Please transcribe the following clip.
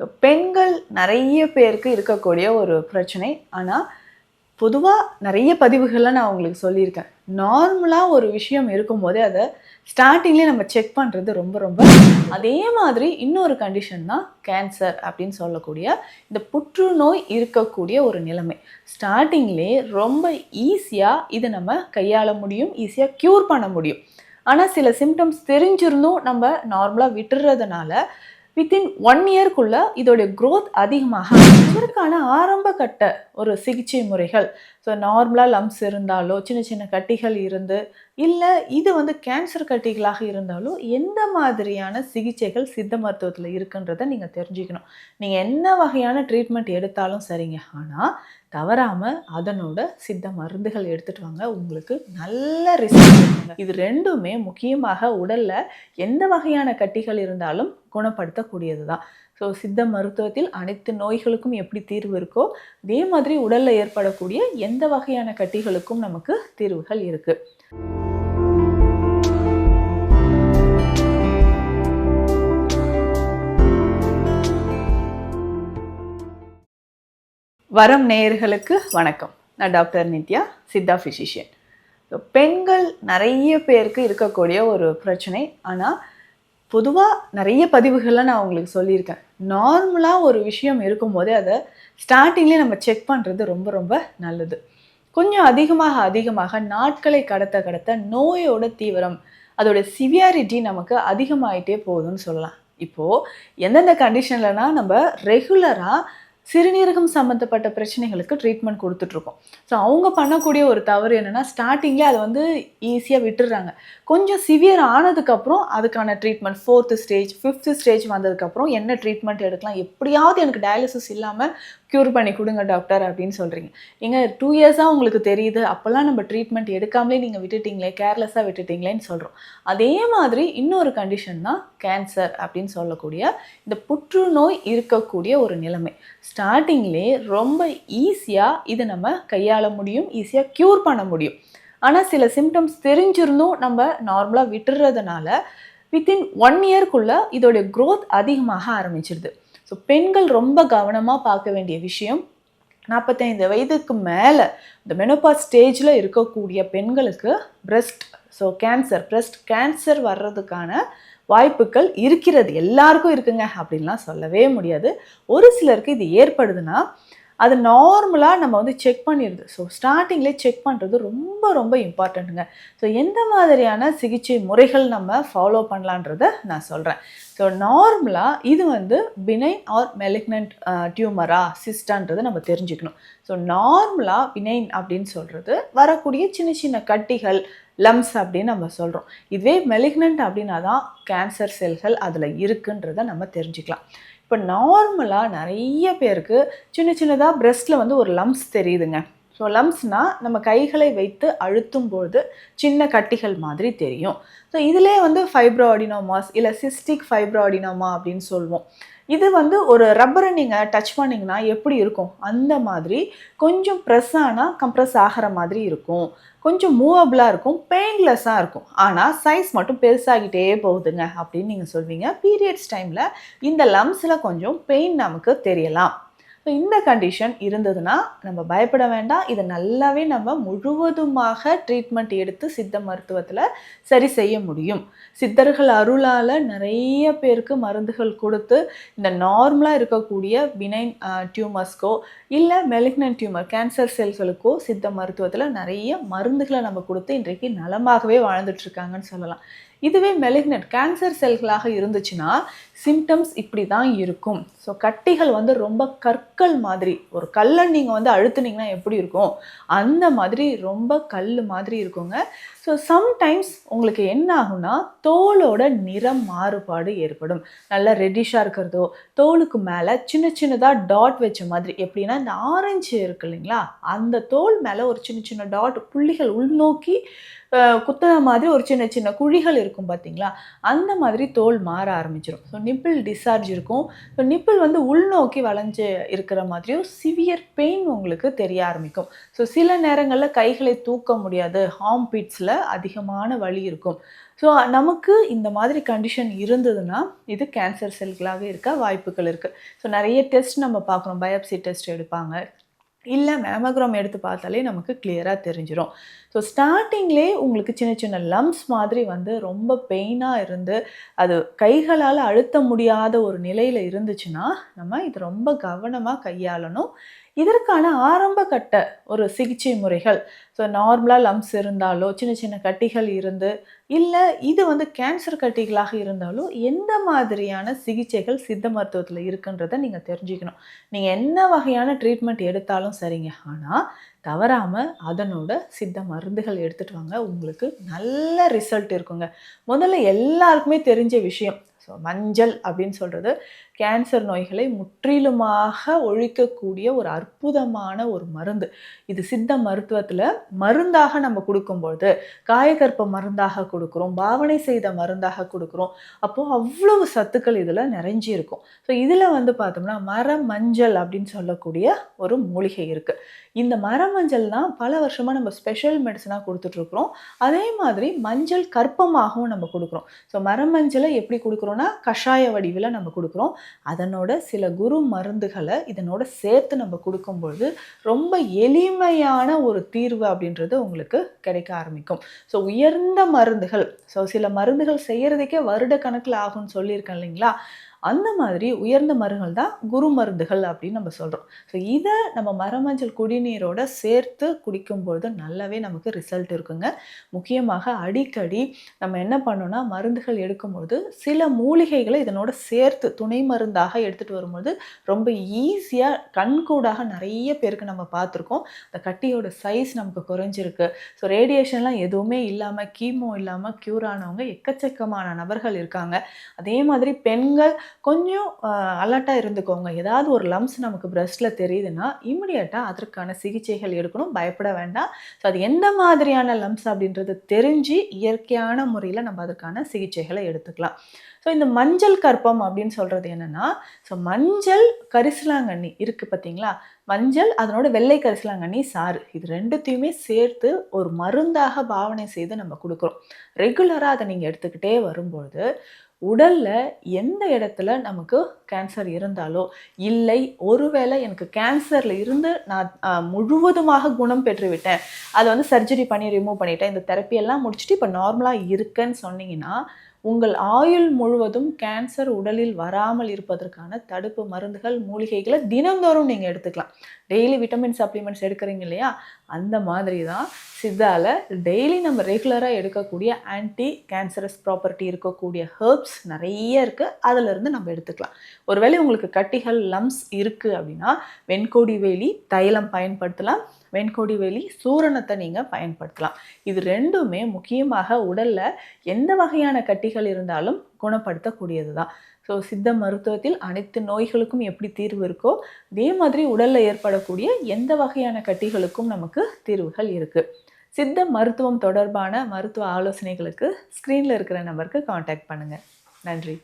So பெண்கள் நிறைய பேருக்கு இருக்கக்கூடிய ஒரு பிரச்சனை. ஆனால் பொதுவாக நிறைய பதிவுகளை நான் உங்களுக்கு சொல்லியிருக்கேன். நார்மலாக ஒரு விஷயம் இருக்கும்போதே அதை ஸ்டார்டிங்லேயே நம்ம செக் பண்ணுறது ரொம்ப ரொம்ப அதே மாதிரி இன்னொரு கண்டிஷன் தான் கேன்சர் அப்படின்னு சொல்லக்கூடிய இந்த புற்றுநோய் இருக்கக்கூடிய ஒரு நிலைமை. ஸ்டார்டிங்லேயே ரொம்ப ஈஸியாக இதை நம்ம கையாள முடியும் ஈஸியாக க்யூர் பண்ண முடியும். ஆனால் சில சிம்டம்ஸ் தெரிஞ்சிருந்தும் நம்ம நார்மலாக விட்டுறதுனால வித்தின் ஒன் இயர்க்குள்ள இதோடைய க்ரோத் அதிகமாக இதற்கான ஆரம்ப கட்ட ஒரு சிகிச்சை முறைகள். ஸோ நார்மலாக லம்ஸ் இருந்தாலோ சின்ன சின்ன கட்டிகள் இருந்து இல்லை இது வந்து கேன்சர் கட்டிகளாக இருந்தாலோ எந்த மாதிரியான சிகிச்சைகள் சித்த மருத்துவத்தில் இருக்குன்றதை நீங்கள் தெரிஞ்சுக்கணும். நீங்கள் என்ன வகையான ட்ரீட்மெண்ட் எடுத்தாலும் சரிங்க. ஆனால் தவறாமல் அதனோட சித்த மருந்துகள் எடுத்துட்டு வாங்க. உங்களுக்கு நல்ல ரிசல்ட் இது ரெண்டுமே முக்கியமாக உடலில் எந்த வகையான கட்டிகள் இருந்தாலும் குணப்படுத்தக்கூடியது தான் ஸோ சித்த மருத்துவத்தில் அனைத்து நோய்களுக்கும் எப்படி தீர்வு இருக்கோ அதே மாதிரி உடலில் ஏற்படக்கூடிய எந்த வகையான கட்டிகளுக்கும் நமக்கு தீர்வுகள் இருக்குது வரம் நேயர்களுக்கு வணக்கம். நான் doctor Nithya Siddha physician so பெண்கள் நிறைய பேருக்கு இருக்கக்கூடிய ஒரு பிரச்சனை. ஆனால் பொதுவாக நிறைய பதிவுகளில் நான் உங்களுக்கு சொல்லியிருக்கேன். நார்மலாக ஒரு விஷயம் இருக்கும்போதே அதை ஸ்டார்டிங்லேயே நம்ம செக் பண்ணுறது ரொம்ப ரொம்ப நல்லது. கொஞ்சம் அதிகமாக அதிகமாக நாட்களை கடத்த கடத்த நோயோட தீவிரம் அதோட சிவியாரிட்டி நமக்கு அதிகமாயிட்டே போகுதுன்னு சொல்லலாம். இப்போது எந்தெந்த கண்டிஷன்லனா நம்ம ரெகுலராக சிறுநீரகம் சம்மந்தப்பட்ட பிரச்சனைகளுக்கு ட்ரீட்மெண்ட் கொடுத்துட்ருக்கோம். ஸோ அவங்க பண்ணக்கூடிய ஒரு தவறு என்னென்னா ஸ்டார்டிங்கில் அதை வந்து ஈஸியாக விட்டுடுறாங்க. கொஞ்சம் சிவியர் ஆனதுக்கப்புறம் அதுக்கான treatment fourth stage fifth stage வந்ததுக்கப்புறம் என்ன ட்ரீட்மெண்ட் எடுக்கலாம்? எப்படியாவது எனக்கு டயாலிசிஸ் இல்லாமல் க்யூர் பண்ணி கொடுங்க டாக்டர் அப்படின்னு சொல்கிறீங்க ஏங்க டூ இயர்ஸாக உங்களுக்கு தெரியுது அப்போல்லாம் நம்ம ட்ரீட்மெண்ட் எடுக்காமலே நீங்கள் விட்டுட்டீங்களே கேர்லெஸ்ஸாக விட்டுட்டீங்களேன்னு சொல்கிறோம் அதே மாதிரி இன்னொரு கண்டிஷன் தான் கேன்சர் அப்படின்னு சொல்லக்கூடிய இந்த புற்றுநோய் இருக்கக்கூடிய ஒரு நிலைமை. ஸ்டார்டிங்லேயே ரொம்ப ஈஸியாக இதை நம்ம கையாள முடியும் ஈஸியாக க்யூர் பண்ண முடியும். ஆனால் சில சிம்டம்ஸ் தெரிஞ்சிருந்தும் நம்ம நார்மலாக விட்டுறதுனால வித்தின் ஒன் இயர்க்குள்ளே இதோடைய க்ரோத் அதிகமாக ஆரம்பிச்சிருது. ஸோ பெண்கள் ரொம்ப கவனமாக பார்க்க வேண்டிய விஷயம் நாற்பத்தைந்து வயதுக்கு மேலே இந்த மெனோபாஸ் ஸ்டேஜில் இருக்கக்கூடிய பெண்களுக்கு breast so cancer breast cancer வர்றதுக்கான வாய்ப்புகள் இருக்கிறது. எல்லாருக்கும் இருக்குங்க அப்படின்லாம் சொல்லவே முடியாது. ஒரு சிலருக்கு இது ஏற்படுதுன்னா அது நார்மலாக நம்ம வந்து செக் பண்ணிடுது ஸோ ஸ்டார்டிங்லேயே செக் பண்ணுறது ரொம்ப ரொம்ப இம்பார்ட்டண்ட்டுங்க ஸோ எந்த மாதிரியான சிகிச்சை முறைகள் நம்ம ஃபாலோ பண்ணலான்றத நான் சொல்கிறேன் ஸோ நார்மலாக இது வந்து பினைன் ஆர் மெலிக்னன்ட் டியூமரா சிஸ்டான்றது நம்ம தெரிஞ்சுக்கணும். ஸோ நார்மலாக பினைன் அப்படின்னு சொல்கிறது வரக்கூடிய சின்ன சின்ன கட்டிகள் லம்ஸ் அப்படின்னு நம்ம சொல்கிறோம் இதுவே மெலிக்னன்ட் அப்படின்னா தான் கேன்சர் செல்கள் அதில் இருக்குன்றதை நம்ம தெரிஞ்சுக்கலாம். இப்போ நார்மலாக நிறைய பேருக்கு சின்ன சின்னதாக பிரஸ்ட்டில் வந்து ஒரு லம்ஸ் தெரியுதுங்க. ஸோ லம்ஸ்னால் நம்ம கைகளை வைத்து அழுத்தும் பொழுது சின்ன கட்டிகள் மாதிரி தெரியும். ஸோ இதிலே வந்து ஃபைப்ரோஅடினோமாஸ் இல்லை சிஸ்டிக் ஃபைப்ரோஅடினோமா அப்படின்னு சொல்லுவோம் இது வந்து ஒரு ரப்பரை நீங்கள் டச் பண்ணிங்கன்னா எப்படி இருக்கும்? அந்த மாதிரி கொஞ்சம் ப்ரெஸ் ஆனால் கம்ப்ரெஸ் ஆகிற மாதிரி இருக்கும். கொஞ்சம் மூவபிளாக இருக்கும் பெயின்லெஸ்ஸாக இருக்கும். ஆனால் சைஸ் மட்டும் பெருசாகிட்டே போகுதுங்க அப்படின்னு நீங்கள் சொல்வீங்க. பீரியட்ஸ் டைமில் இந்த லம்ஸில் கொஞ்சம் பெயின் நமக்கு தெரியலாம். ஸோ இந்த கண்டிஷன் இருந்ததுன்னா நம்ம பயப்பட வேண்டாம். இதை நல்லாவே நம்ம முழுவதுமாக ட்ரீட்மெண்ட் எடுத்து சித்த மருத்துவத்தில் சரி செய்ய முடியும். சித்தர்கள் அருளால் நிறைய பேருக்கு மருந்துகள் கொடுத்து இந்த நார்மலாக இருக்கக்கூடிய பினைன் டியூமர்ஸ்க்கோ இல்லை மெலிக்னன் டியூமர் கேன்சர் செல்களுக்கோ சித்த மருத்துவத்தில் நிறைய மருந்துகளை நம்ம கொடுத்து இன்றைக்கு நலமாகவே வாழ்ந்துட்டுருக்காங்கன்னு சொல்லலாம். இதுவே மெலிக்னட் கேன்சர் செல்களாக இருந்துச்சுன்னா சிம்டம்ஸ் இப்படி தான் இருக்கும். ஸோ கட்டிகள் வந்து ரொம்ப கற்கள் மாதிரி ஒரு கல்லை நீங்கள் வந்து அழுத்துனீங்கன்னா எப்படி இருக்கும்? அந்த மாதிரி ரொம்ப கல் மாதிரி இருக்குங்க. ஸோ சம்டைம்ஸ் உங்களுக்கு என்ன ஆகும்னா தோலோட நிறம் மாறுபாடு ஏற்படும். நல்லா ரெட்டிஷாக இருக்கிறதோ தோலுக்கு மேலே சின்ன சின்னதாக டாட் வச்ச மாதிரி. எப்படின்னா இந்த ஆரஞ்சு இருக்கு இல்லைங்களா? அந்த தோல் மேலே ஒரு சின்ன சின்ன டாட் புள்ளிகள் உள்நோக்கி குத்துன மாதிரி ஒரு சின்ன சின்ன குழிகள் இருக்கும். இருக்கும் பார்த்தீங்களா அந்த மாதிரி தோல் மாற ஆரம்பிச்சிடும் ஸோ நிப்பிள் டிஸ்சார்ஜ் இருக்கும். ஸோ நிப்பிள் வந்து உள்நோக்கி வளைஞ்சு இருக்கிற மாதிரியும் சிவியர் பெயின் உங்களுக்கு தெரிய ஆரம்பிக்கும். ஸோ சில நேரங்களில் கைகளை தூக்க முடியாது. ஹார்ம் பீட்ஸில் அதிகமான வலி இருக்கும். ஸோ நமக்கு இந்த மாதிரி கண்டிஷன் இருந்ததுன்னா இது கேன்சர் செல்களாக இருக்க வாய்ப்புகள் இருக்குது ஸோ நிறைய டெஸ்ட் நம்ம பார்க்குறோம் பயோப்சி டெஸ்ட் எடுப்பாங்க. இல்லை மேமோகிராம் எடுத்து பார்த்தாலே நமக்கு கிளியராக தெரிஞ்சிடும் ஸோ ஸ்டார்டிங்லே உங்களுக்கு சின்ன சின்ன லம்ஸ் மாதிரி வந்து ரொம்ப பெயினாக இருந்து அது கைகளால் அழுத்த முடியாத ஒரு நிலையில் இருந்துச்சுன்னா நம்ம இது ரொம்ப கவனமாக கையாளணும். இதற்கான ஆரம்ப கட்ட ஒரு சிகிச்சை முறைகள். ஸோ நார்மலாக லம்ஸ் இருந்தாலோ சின்ன சின்ன கட்டிகள் இருந்து இல்லை இது வந்து கேன்சர் கட்டிகளாக இருந்தாலும் எந்த மாதிரியான சிகிச்சைகள் சித்த மருத்துவத்தில் இருக்குன்றதை நீங்கள் தெரிஞ்சுக்கணும். நீங்கள் என்ன வகையான ட்ரீட்மெண்ட் எடுத்தாலும் சரிங்க. ஆனால் தவறாமல் அதனோட சித்த மருந்துகள் எடுத்துகிட்டு வாங்க. உங்களுக்கு நல்ல ரிசல்ட் இருக்குங்க. முதல்ல எல்லாருக்குமே தெரிஞ்ச விஷயம். ஸோ மஞ்சள் அப்படின்னு சொல்கிறது கேன்சர் நோய்களை முற்றிலுமாக ஒழிக்கக்கூடிய ஒரு அற்புதமான ஒரு மருந்து. இது சித்த மருத்துவத்தில் மருந்தாக நம்ம கொடுக்கும்பொழுது காயகற்ப மருந்தாக கொடுக்குறோம் பாவனை செய்த மருந்தாக கொடுக்குறோம். அப்போது அவ்வளவு சத்துக்கள் இதில் நிறைஞ்சிருக்கும் ஸோ இதில் வந்து பார்த்தோம்னா மர மஞ்சள் அப்படின்னு சொல்லக்கூடிய ஒரு மூலிகை இருக்குது இந்த மரமஞ்சள் தான் பல வருஷமாக நம்ம ஸ்பெஷல் மெடிசனாக கொடுத்துட்ருக்குறோம். அதே மாதிரி மஞ்சள் கற்பமாகவும் நம்ம கொடுக்குறோம். ஸோ மரமஞ்சளை எப்படி கொடுக்குறோன்னா கஷாய வடிவில் நம்ம கொடுக்குறோம். அதனோட சில குரு மருந்துகளை இதனோட சேர்த்து நம்ம கொடுக்கும்பொழுது ரொம்ப எளிமையான ஒரு தீர்வு அப்படின்றது உங்களுக்கு கிடைக்க ஆரம்பிக்கும். ஸோ உயர்ந்த மருந்துகள். ஸோ சில மருந்துகள் செய்கிறதுக்கே வருட கணக்கில் ஆகும்னு சொல்லியிருக்கேன் இல்லைங்களா? அந்த மாதிரி உயர்ந்த மருந்துகள் தான் குரு மருந்துகள் அப்படின்னு நம்ம சொல்கிறோம் ஸோ இதை நம்ம மரமஞ்சள் குடிநீரோட சேர்த்து குடிக்கும்பொழுது நல்லாவே நமக்கு ரிசல்ட் இருக்குங்க. முக்கியமாக அடிக்கடி நம்ம என்ன பண்ணோம்னா மருந்துகள் எடுக்கும்பொழுது சில மூலிகைகளை இதனோட சேர்த்து துணை மருந்தாக எடுத்துகிட்டு வரும்போது ரொம்ப ஈஸியாக கண்கூடாக நிறைய பேருக்கு நம்ம பார்த்துருக்கோம். அந்த கட்டியோட சைஸ் நமக்கு குறைஞ்சிருக்கு. ஸோ ரேடியேஷன்லாம் எதுவுமே இல்லாமல் கீமோ இல்லாமல் க்யூர் ஆனவங்க எக்கச்சக்கமான நபர்கள் இருக்காங்க. அதே மாதிரி பெண்கள் கொஞ்சம் அலர்ட்டாக இருந்துக்கோங்க. ஏதாவது ஒரு லம்ஸ் நமக்கு பிரஸ்ட்டில் தெரியுதுன்னா இம்மிடியட்டாக அதற்கான சிகிச்சைகள் எடுக்கணும். பயப்பட வேண்டாம். ஸோ அது எந்த மாதிரியான லம்ஸ் அப்படின்றது தெரிஞ்சு இயற்கையான முறையில் நம்ம அதற்கான சிகிச்சைகளை எடுத்துக்கலாம். ஸோ இந்த மஞ்சள் கற்பம் அப்படின்னு சொல்கிறது என்னென்னா ஸோ மஞ்சள் கரிசலாங்கண்ணி இருக்குது பார்த்தீங்களா மஞ்சள் அதனோட வெள்ளை கரிசலாங்கண்ணி சாறு. இது ரெண்டுத்தையுமே சேர்த்து ஒரு மருந்தாக பாவனை செய்து நம்ம கொடுக்குறோம். ரெகுலராக அதை நீங்கள் எடுத்துக்கிட்டே வரும்பொழுது உடலில் எந்த இடத்துல நமக்கு கேன்சர் இருந்தாலோ இல்லை ஒருவேளை எனக்கு கேன்சரில் இருந்து நான் முழுவதுமாக குணம் பெற்றுவிட்டேன் அதை வந்து சர்ஜரி பண்ணி ரிமூவ் பண்ணிட்டேன் இந்த தெரப்பி எல்லாம் முடிச்சுட்டு இப்போ நார்மலாக இருக்கேன்னு சொன்னீங்கன்னா உங்கள் ஆயுள் முழுவதும் கேன்சர் உடலில் வராமல் இருப்பதற்கான தடுப்பு மருந்துகள் மூலிகைகளை தினந்தோறும் நீங்கள் எடுத்துக்கலாம். டெய்லி விட்டமின் சப்ளிமெண்ட்ஸ் எடுக்கிறீங்க இல்லையா? அந்த மாதிரி தான் சித்தால டெய்லி நம்ம ரெகுலராக எடுக்கக்கூடிய ஆன்டி கேன்சரஸ் ப்ராப்பர்ட்டி இருக்கக்கூடிய ஹெர்ப்ஸ் நிறைய இருக்குது அதிலிருந்து நம்ம எடுத்துக்கலாம். ஒருவேளை உங்களுக்கு கட்டிகள் லம்ஸ் இருக்குது அப்படின்னா வெண்கோடி வேலி தைலம் பயன்படுத்தலாம். வெண்கொடிவேலி சூரணத்தை நீங்கள் பயன்படுத்தலாம். இது ரெண்டுமே முக்கியமாக உடலில் எந்த வகையான கட்டிகள் இருந்தாலும் குணப்படுத்தக்கூடியது தான் ஸோ சித்த மருத்துவத்தில் அனைத்து நோய்களுக்கும் எப்படி தீர்வு இருக்கோ அதே மாதிரி உடலில் ஏற்படக்கூடிய எந்த வகையான கட்டிகளுக்கும் நமக்கு தீர்வுகள் இருக்குது சித்த மருத்துவம் தொடர்பான மருத்துவ ஆலோசனைகளுக்கு ஸ்க்ரீனில் இருக்கிற நம்பருக்கு காண்டாக்ட் பண்ணுங்கள் நன்றி.